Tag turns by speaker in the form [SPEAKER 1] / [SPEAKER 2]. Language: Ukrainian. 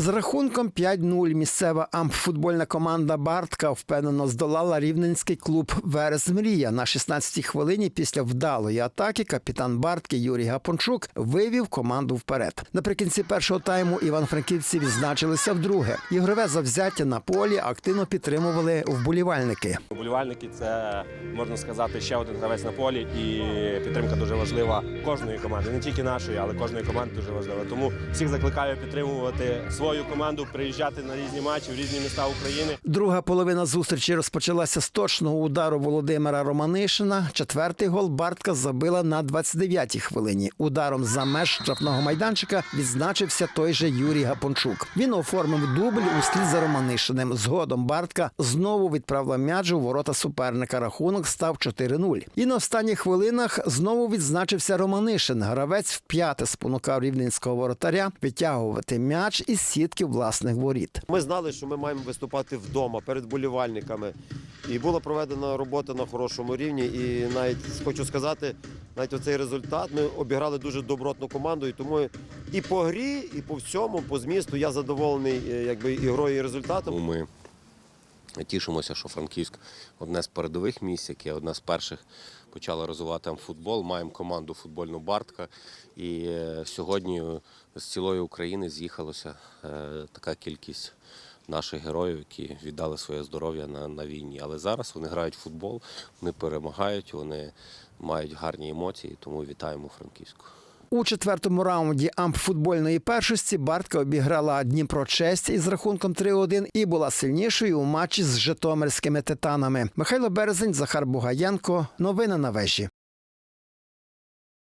[SPEAKER 1] З рахунком 5-0 місцева амфутбольна команда Бартка впевнено здолала рівненський клуб Верес Мрія на 16-й хвилині після вдалої атаки. Капітан Бартки Юрій Гапончук вивів команду вперед. Наприкінці першого тайму іван-франківці відзначилися вдруге. Ігрове завзяття на полі активно підтримували вболівальники.
[SPEAKER 2] Вболівальники це можна сказати ще один гравець на полі, і підтримка дуже важлива кожної команди, не тільки нашої, але кожної команди дуже важлива. Тому всіх закликаю підтримувати свою команду, приїжджати на різні матчі в різні міста України.
[SPEAKER 1] Друга половина зустрічі розпочалася з точного удару Володимира Романишина. Четвертий гол Бартка забила на 29-й хвилині. Ударом за меж штрафного майданчика відзначився той же Юрій Гапончук. Він оформив дубль услід за Романишиним. Згодом Бартка знову відправила м'яч у ворота суперника. Рахунок став 4-0. І на останніх хвилинах знову відзначився Романишин. Гравець вп'яте спонукав рівненського воротаря витягувати м'яч із сітки власних воріт.
[SPEAKER 3] Ми знали, що ми маємо виступати вдома перед болівальниками. І була проведена робота на хорошому рівні. І навіть хочу сказати, навіть оцей результат ми обіграли дуже добротну команду. І тому і по грі, і по всьому, по змісту я задоволений е, якби ігрою і результатом.
[SPEAKER 4] Ми тішимося, що Франківськ одне з передових місць, яке одне з перших почало розвивати футбол. Маємо команду футбольну Бартка. І е, сьогодні з цілої України з'їхалося е, така кількість наших героїв, які віддали своє здоров'я на, на війні. Але зараз вони грають в футбол, вони перемагають, вони мають гарні емоції, тому вітаємо Франківську.
[SPEAKER 1] У четвертому раунді ампфутбольної першості Бартка обіграла Дніпро честь із рахунком 3-1 і була сильнішою у матчі з житомирськими титанами. Михайло Березень, Захар Бугаєнко. Новини на вежі.